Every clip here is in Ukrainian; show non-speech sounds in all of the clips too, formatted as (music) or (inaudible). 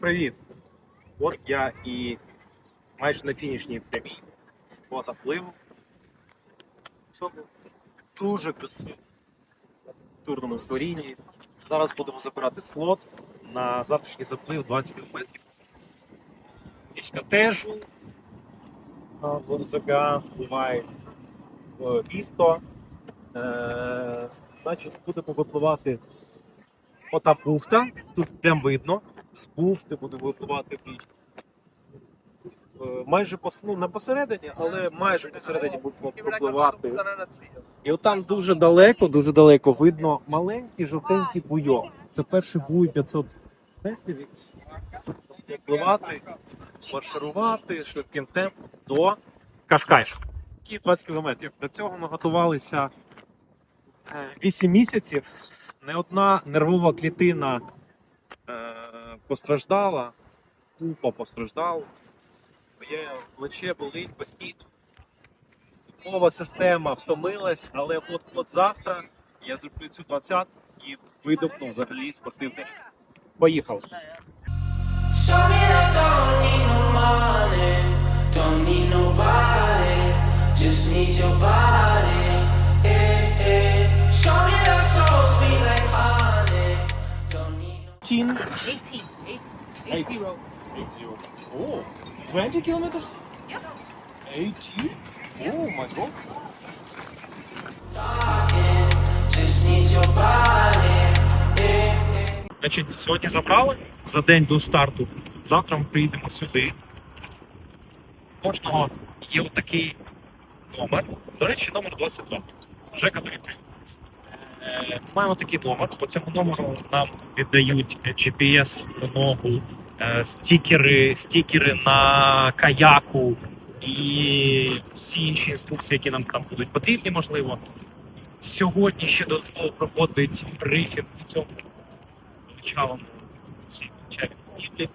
Привіт! От я і майже на фінішній прямій свого запливу. Цьому дуже красиво турному створінні. Зараз будемо забирати слот на завтрашній заплив 20 км. Річка Тежу, Борзака, впливає в місто. Е, Значить, будемо випливати ота бухта. Тут прям видно. З бухти буде випливати бій. Е, Майже пос, ну, не посередині, але майже посередині будемо пропливати. І от там дуже далеко, дуже далеко видно маленький жовтенький буйок. Це перший буй 500 метрів. Випливати, марширувати швидким темпом до Кашкайшу. 20 кілометрів. До цього ми готувалися 8 місяців. Не одна нервова клітина е, постраждала, купа постраждала. Моє плече болить постійно. Мова система втомилась, але от, от завтра я зроблю цю 20 і видохну взагалі спортивний. Nobody, just need your body. Eh, eh. Show me that soul 18? 18. 8, eight, Eight. zero. 80. Oh, 20 kilometers? Yep. 80? Oh my god. Значить, сьогодні забрали за день до старту. Завтра ми приїдемо сюди. У Кожного є отакий номер. До речі, номер 22. Жека Доріпрі. Маємо такий номер. По цьому номеру нам віддають GPS ногу, е, стікери, стікери на каяку і всі інші інструкції, які нам там будуть потрібні, можливо. Сьогодні ще додатково проходить брифінг в цьому величавому цій будівлі.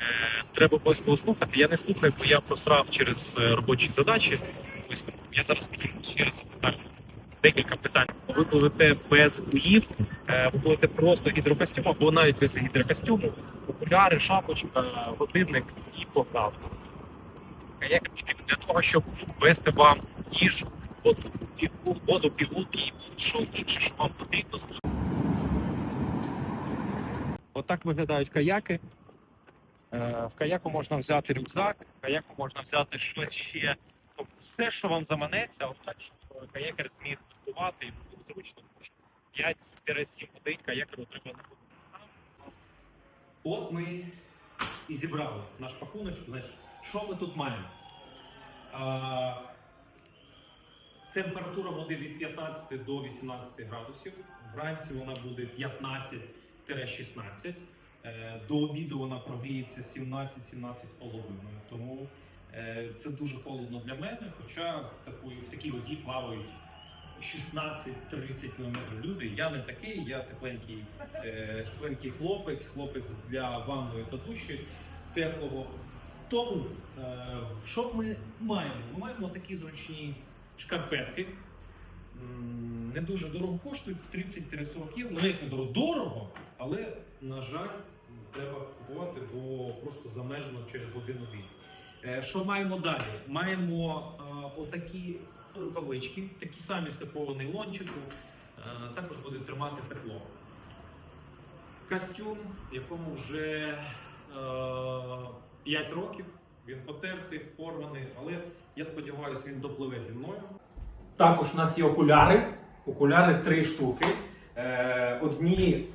Е, треба обов'язково слухати. Я не слухаю, бо я просрав через е, робочі задачі. Я зараз підійму ще запитаю декілька питань. Ви пливете без боїв, е, ви пливете просто гідрокостюм, або навіть без гідрокостюму, окуляри, шапочка, годинник і погнали. Як потрібно для того, щоб вести вам їжу, воду, пігул, воду, пігулки і що інше, що вам потрібно. Отак виглядають каяки. Е, В каяку можна взяти рюкзак, в каяку можна взяти щось ще. Тобто все, що вам заманеться, але так, щоб каякер зміг тестувати і було зручно, тому що 5-7 годин каякеру треба знаходитися там. От ми і зібрали наш пакуночок. Значить, що ми тут маємо? А, температура води від 15 до 18 градусів. Вранці вона буде 15-16. Е, До обіду вона прогріється 17-17 з половиною. Тому це дуже холодно для мене. Хоча в такій, в такій воді плавають 16-30 км люди. Я не такий, я тепленький, е, тепленький хлопець, хлопець для ванної та душі теплого. Тому е, що ми маємо? Ми маємо такі зручні шкарпетки. Не дуже дорого коштують 30-40 євро. Ну, як дорого, дорого, але, на жаль, треба купувати, бо просто замерзно через годину-дві. Е, Що маємо далі? Маємо е, отакі рукавички, такі самі з такого нейлончику, е, також буде тримати тепло. Костюм, якому вже е, 5 років, він потертий, порваний, але я сподіваюся, він допливе зі мною. Також у нас є окуляри. Окуляри три штуки. Е, одні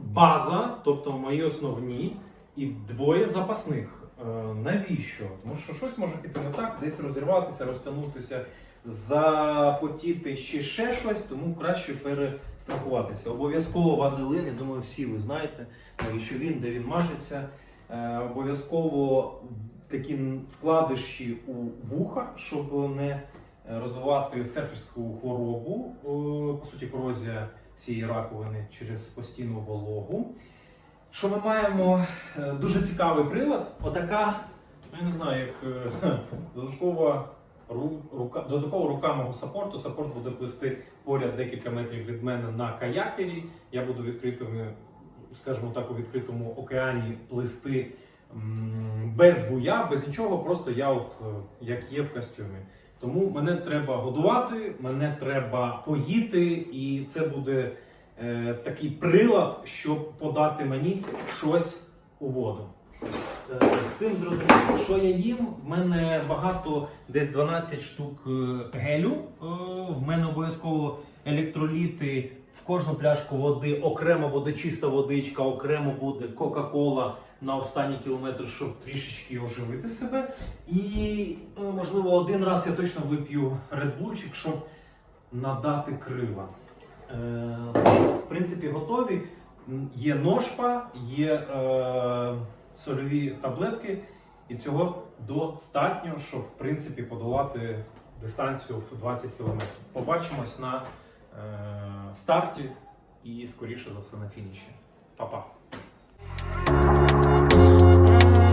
база, тобто мої основні, і двоє запасних. Е, навіщо? Тому що щось може піти не так, десь розірватися, розтягнутися, запотіти чи ще щось, тому краще перестрахуватися. Обов'язково вазелин, я думаю, всі ви знаєте, навіщо він, де він мажеться. Е, обов'язково такі вкладиші у вуха, щоб не розвивати серферську хворобу, е, по суті, корозія цієї раковини через постійну вологу. Що ми маємо? Е, Дуже цікавий прилад. Отака, я не знаю, як е, (laughs) додаткова ру- рука, додаткова рука мого саппорту. Саппорт буде плисти поряд декілька метрів від мене на каякері. Я буду відкритими скажімо так, у відкритому океані плисти без буя, без нічого, просто я от е, як є в костюмі. Тому мене треба годувати, мене треба поїти, і це буде е, такий прилад, щоб подати мені щось у воду. Е, З цим зрозуміло, що я їм. В мене багато, десь 12 штук е, гелю. В мене обов'язково електроліти в кожну пляшку води, окремо буде чиста водичка, окремо буде Кока-Кола на останній кілометр, щоб трішечки оживити себе. І, можливо, один раз я точно вип'ю редбульчик, щоб надати крила. Е, В принципі, готові. Є ножпа, є е, сольові таблетки, і цього достатньо, щоб в принципі подолати дистанцію в 20 км. Побачимось на е, старті і скоріше за все на фініші. Па-па!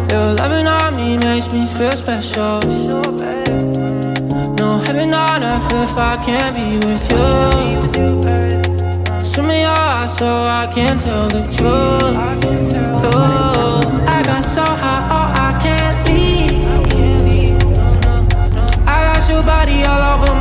Your loving on me makes me feel special. No heaven on earth if I can't be with you. Swim in your eyes so I can tell the truth. Ooh, I got so high, oh, I can't leave. I got your body all over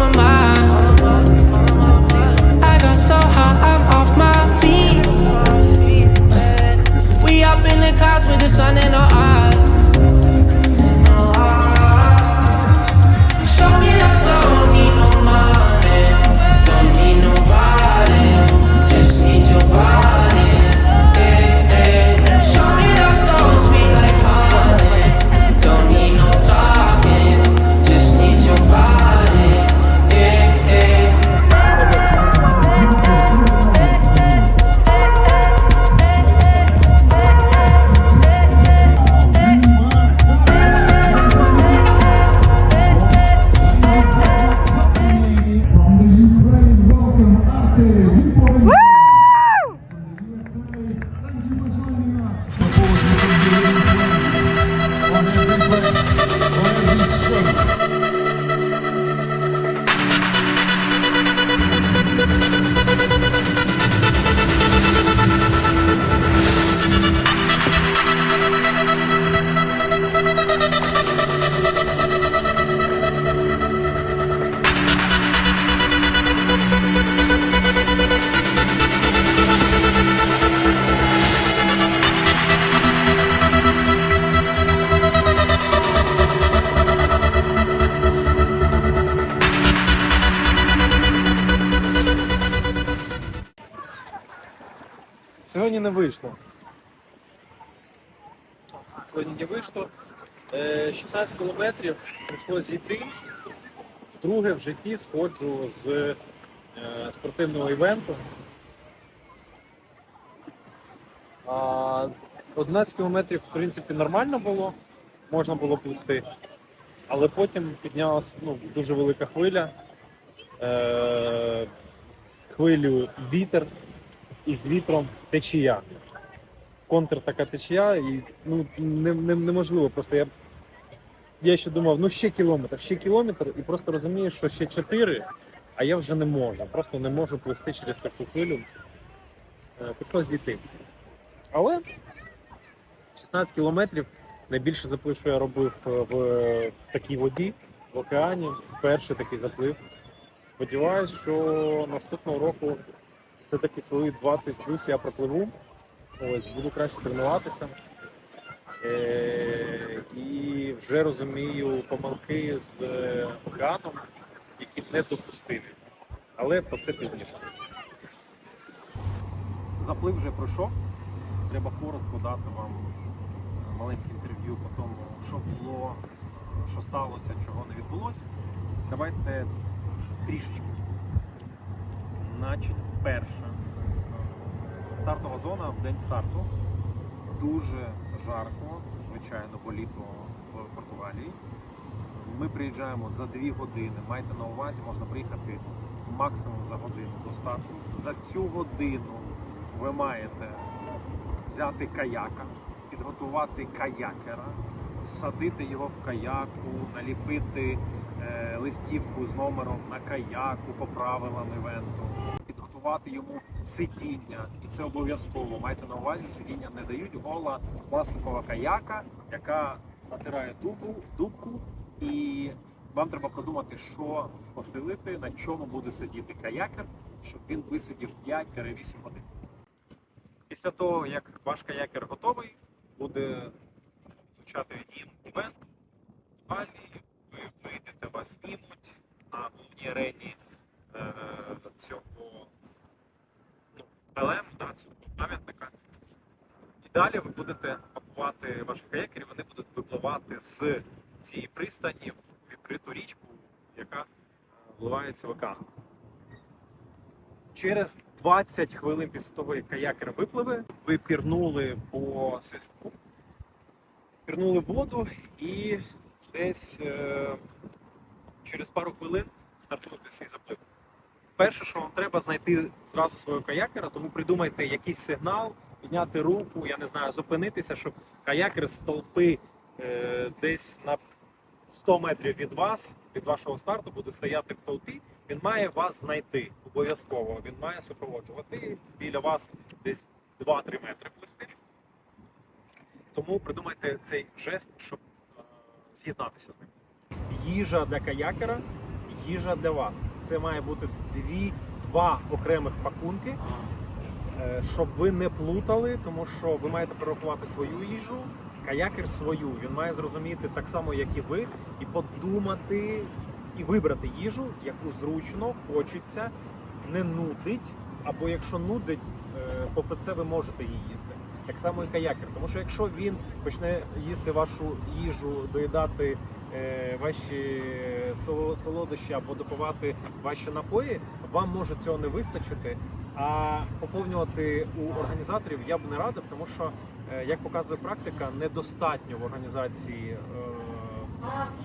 Вийшло. Сьогодні не вийшло. Е, 16 кілометрів прийшлося зійти. Вдруге в житті сходжу з е, спортивного івенту. 11 кілометрів, в принципі, нормально було, можна було плисти. Але потім піднялася ну, дуже велика хвиля. Е, хвилю вітер і з вітром течія. Контр така течія, і ну, не, не, неможливо. Просто я, я ще думав, ну ще кілометр, ще кілометр, і просто розумію, що ще 4, а я вже не можу. Просто не можу плисти через таку хвилю. Е, Прийшлось дійти. Але 16 кілометрів найбільше заплив, що я робив е, в такій воді, в океані. Перший такий заплив. Сподіваюсь, що наступного року все-таки свої 20 плюс я пропливу. Ось, буду краще тренуватися. Е- і вже розумію помилки з е, океаном, які недопустимі. Але про це пізніше. Заплив вже пройшов. Треба коротко дати вам маленьке інтерв'ю по тому, що було, що сталося, чого не відбулося. Давайте трішечки. Значить, перше. Стартова зона в день старту. Дуже жарко, звичайно, по літу в Португалії. Ми приїжджаємо за 2 години. Майте на увазі, можна приїхати максимум за годину до старту. За цю годину ви маєте взяти каяка, підготувати каякера, всадити його в каяку, наліпити е, листівку з номером на каяку по правилам івенту, підготувати йому сидіння, і це обов'язково. Майте на увазі, сидіння не дають гола пластикова каяка, яка натирає дубу, дубку, і вам треба подумати, що постелити, на чому буде сидіти каякер, щоб він висидів 5-8 годин. Після того, як ваш каякер готовий, буде звучати дім івент. Далі ви вийдете, вас знімуть на головній арені е, цього ЛМ, да, цього пам'ятника. І далі ви будете пакувати ваших каякерів, вони будуть випливати з цієї пристані в відкриту річку, яка е, вливається в океан. Через 20 хвилин після того, як каякер випливе, ви пірнули по свистку, пірнули воду і десь е, через пару хвилин стартуєте свій заплив. Перше, що вам треба, знайти зразу свого каякера, тому придумайте якийсь сигнал, підняти руку, я не знаю, зупинитися, щоб каякер з толпи е, десь на 100 метрів від вас, від вашого старту, буде стояти в толпі. Він має вас знайти обов'язково. Він має супроводжувати біля вас десь 2-3 метри плисти. Тому придумайте цей жест, щоб е, з'єднатися з ним. Їжа для каякера, їжа для вас. Це має бути дві, два окремих пакунки, е, щоб ви не плутали, тому що ви маєте перерахувати свою їжу, каякер свою. Він має зрозуміти так само, як і ви, і подумати, і вибрати їжу, яку зручно хочеться, не нудить, або якщо нудить, е, попри це ви можете її їсти. Так само і каякер. Тому що якщо він почне їсти вашу їжу, доїдати ваші соло- солодощі або допивати ваші напої, вам може цього не вистачити. А поповнювати у організаторів я б не радив, тому що, е, як показує практика, недостатньо в організації е,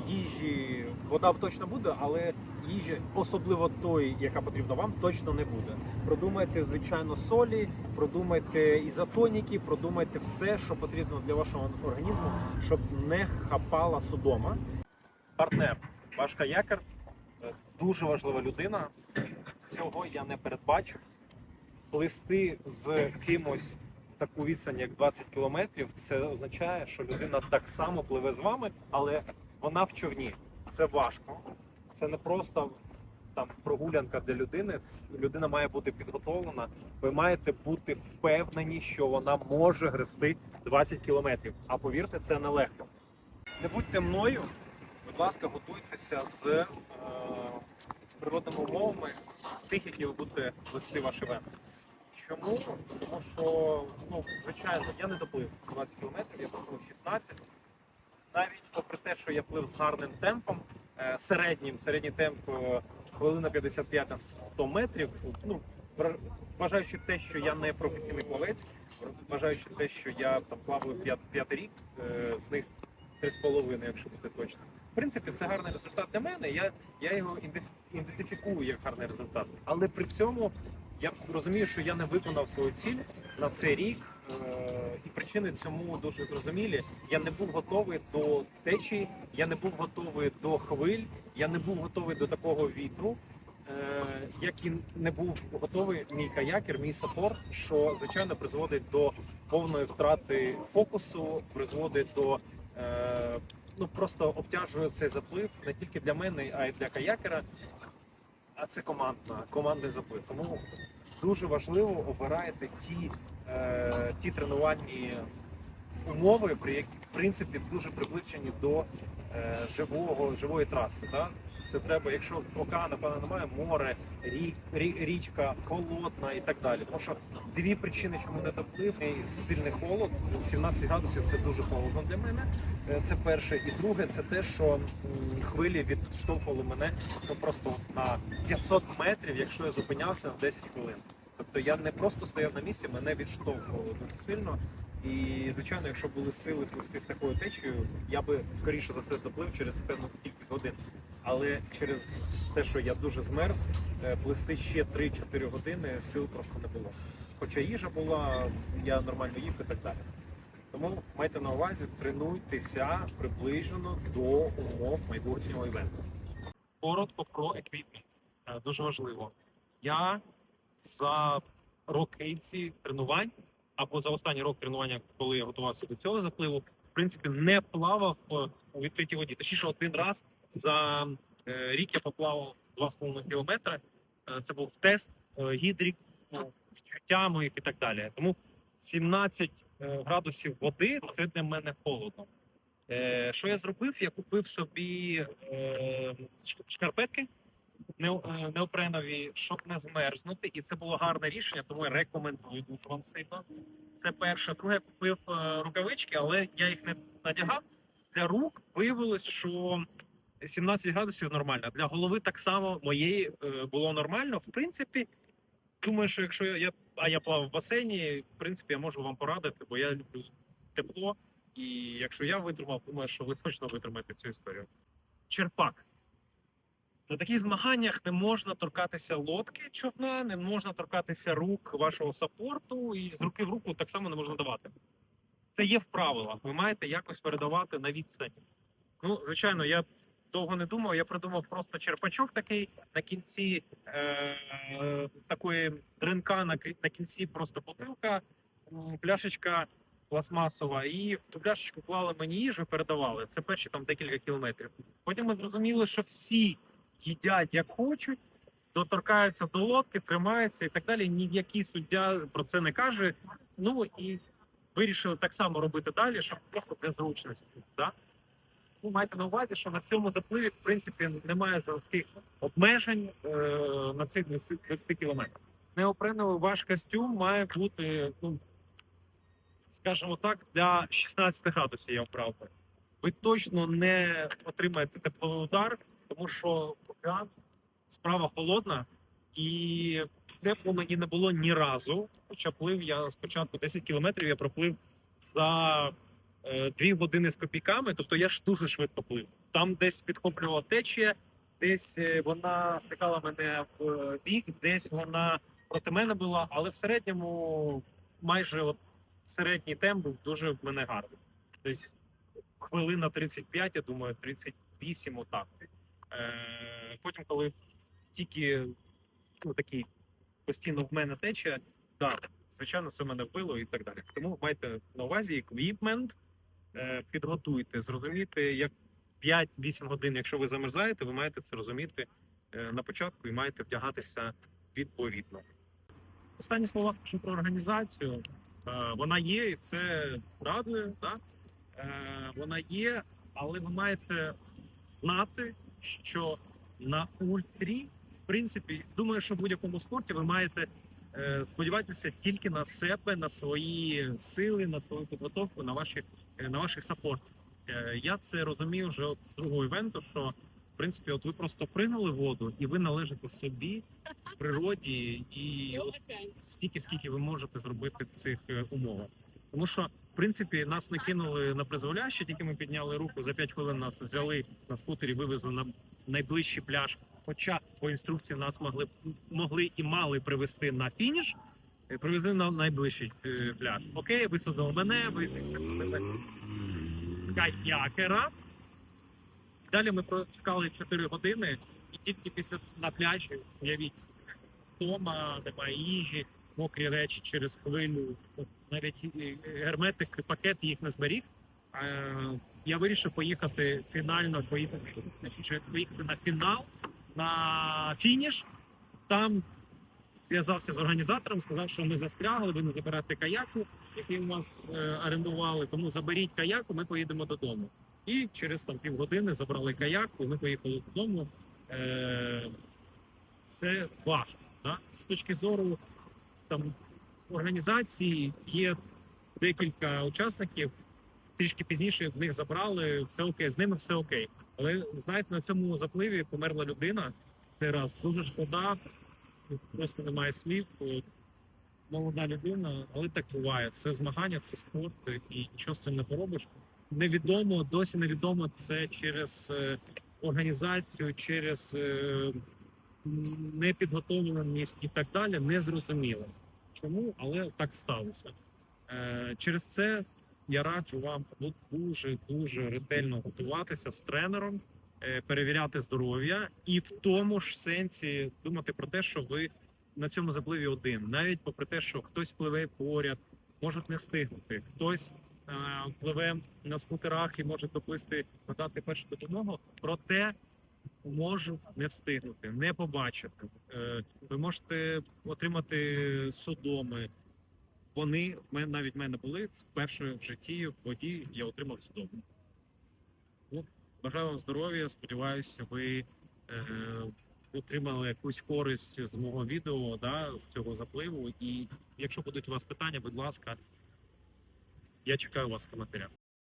їжі. Вода точно буде, але їжі, особливо тої, яка потрібна вам, точно не буде. Продумайте, звичайно, солі, продумайте ізотоніки, продумайте все, що потрібно для вашого організму, щоб не хапала судома. Партнер, ваш каякер е, дуже важлива людина. Цього я не передбачив. Плисти з кимось таку відстань, як 20 кілометрів, це означає, що людина так само пливе з вами, але вона в човні. Це важко. Це не просто там прогулянка для людини. Людина має бути підготовлена. Ви маєте бути впевнені, що вона може грести 20 кілометрів. А повірте, це нелегко. Не будьте мною, будь ласка, готуйтеся з, е, з природними умовами в тих, які ви будете вести ваш івент. Чому? Тому що, ну, звичайно, я не доплив 20 кілометрів, я доплив 16. Навіть попри те, що я плив з гарним темпом, е, середнім, середній темп е, хвилина 55 на 100 метрів. Ну, вважаючи те, що я не професійний плавець, вважаючи те, що я там плаваю п'ят- п'ятий рік, е, з них 3,5, якщо бути точно. В принципі, це гарний результат для мене. Я, я його ідентифікую як гарний результат. Але при цьому я розумію, що я не виконав свою ціль на цей рік. е, І причини цьому дуже зрозумілі. Я не був готовий до течії, я не був готовий до хвиль, я не був готовий до такого вітру. е, Як і не був готовий мій каякер, мій саппорт, що звичайно призводить до повної втрати фокусу, призводить до е, ну просто обтяжує цей заплив не тільки для мене, а й для каякера. А це командна, командний заплив. Тому дуже важливо обирайте ті, е, ті тренувальні умови, при які в принципі дуже приближені до живого, живої траси. Да? Це треба, якщо океану, напевно, немає, море, рік, рі- річка, холодна і так далі. Тому що дві причини, чому не доплив, сильний холод, 17 градусів це дуже холодно для мене. Е, Це перше. І друге, це те, що хвилі відштовхували мене ну, просто на 500 метрів, якщо я зупинявся в 10 хвилин. Тобто я не просто стояв на місці, мене відштовхувало дуже сильно. І звичайно, якщо були сили плисти з такою течією, я би скоріше за все доплив через певну кількість годин. Але через те, що я дуже змерз, е, плисти ще 3-4 години сил просто не було. Хоча їжа була, я нормально їв і так далі. Тому майте на увазі, тренуйтеся приближено до умов майбутнього івенту. Коротко про еквіпмент. Е, Дуже важливо. Я за роки ці тренувань, або за останній рок тренування, коли я готувався до цього запливу, в принципі, не плавав е, у відкритій воді. Точніше, один раз за е, рік я поплавав 2,5 кілометри. Е, Це був тест гідрік, ну, відчуття моїх і так далі. Тому 17 е, градусів води це для мене холодно. Що я зробив? Я купив собі шкарпетки неопренові, щоб не змерзнути, і це було гарне рішення, тому я рекомендую дуже вам сильно. Це перше. Друге, я купив е, рукавички, але я їх не надягав. Для рук виявилось, що 17 градусів нормально. Для голови так само моєї е, було нормально. В принципі, думаю, що якщо я а я плавав в басейні, в принципі, я можу вам порадити, бо я люблю тепло. І якщо я витримав, думаю, що ви точно витримаєте цю історію. Черпак. На таких змаганнях не можна торкатися лодки човна, не можна торкатися рук вашого сапорту, і з руки в руку так само не можна давати. Це є в правилах. Ви маєте якось передавати на відстані. Ну, звичайно, я довго не думав. Я придумав просто черпачок такий на кінці е- такої дринка, на, на кінці просто бутилка, пляшечка пластмасова, і в ту пляшечку клали мені їжу, передавали. Це перші там декілька кілометрів. Потім ми зрозуміли, що всі їдять як хочуть, доторкаються до лодки, тримаються і так далі. Ніякий суддя про це не каже. Ну і вирішили так само робити далі, щоб просто для зручності. Да? Ну, майте на увазі, що на цьому запливі в принципі немає жорстких обмежень е, на цих 20, 20 кілометрах. Неопреновий ваш костюм має бути, ну скажімо так, для 16 градусів я би. Ви точно не отримаєте тепловий удар, тому що океан справа холодна, і тепло мені не було ні разу. Хоча плив я спочатку 10 кілометрів, я проплив за е, 2 години з копійками, тобто я ж дуже швидко плив. Там десь підхоплювала течія, десь е, вона стикала мене в бік, десь вона проти мене була, але в середньому майже от середній темп був дуже в мене гарний. Десь хвилина 35, я думаю, 38 отак. Е, потім, коли тільки ну, такий постійно в мене тече, так, звичайно, це мене вбило і так далі. Тому майте на увазі еквіпмент, підготуйте, зрозуміти, як 5-8 годин, якщо ви замерзаєте, ви маєте це розуміти е, на початку і маєте вдягатися відповідно. Останні слова скажу про організацію. Е, Вона є, і це радує. Так? Е, Вона є, але ви маєте знати, що на ультрі, в принципі, думаю, що в будь-якому спорті ви маєте е, сподіватися тільки на себе, на свої сили, на свою підготовку, на ваші е, на ваших сапортів. Е, я це розумію вже от з другого івенту, що в принципі, от ви просто прийняли воду, і ви належите собі, природі, і от стільки, скільки ви можете зробити в цих умовах. Тому що, принципі, нас не кинули на призволяще, тільки ми підняли руку за 5 хвилин. Нас взяли на скутері, вивезли на найближчий пляж. Хоча по інструкції нас могли могли і мали привезти на фініш, е, привезли на найближчий е, пляж. Окей, висадили мене, висадили каякера. Далі ми прочекали 4 години, і тільки після на пляжі, уявіть, втома, немає їжі, мокрі речі через хвилю. Навіть е, герметик, пакет їх не зберіг. Е, Я вирішив поїхати фінально, поїхати, поїхати на фінал, на фініш. Там зв'язався з організатором, сказав, що ми застрягли, ви не заберете каяку, який у нас е, орендували. Тому заберіть каяку, ми поїдемо додому. І через там півгодини забрали каяку, ми поїхали додому. Е, це важко. Да? З точки зору там організації є декілька учасників. Трішки пізніше в них забрали, все окей, з ними все окей. Але знаєте, на цьому запливі померла людина. Це раз дуже шкода, просто немає слів. Молода людина, але так буває. Це змагання, це спорт, і нічого з цим не поробиш. Невідомо, досі невідомо це через е, організацію, через е, непідготовленість і так далі. Не зрозуміло. Чому, але так сталося. Е, через це я раджу вам ну, дуже дуже ретельно готуватися з тренером, е, перевіряти здоров'я, і в тому ж сенсі думати про те, що ви на цьому запливі один, навіть попри те, що хтось пливе поряд, можуть не встигнути, хтось е, пливе на скутерах і може доплисти, надати першу допомогу, проте можуть не встигнути, не побачити. Е, ви можете отримати судоми. Вони в мене навіть в мене були вперше в житті в воді. Я отримав судому. Ну, бажаю вам здоров'я. Сподіваюся, ви е, отримали якусь користь з мого відео, да, з цього запливу. І якщо будуть у вас питання, будь ласка, я чекаю вас в коментарях.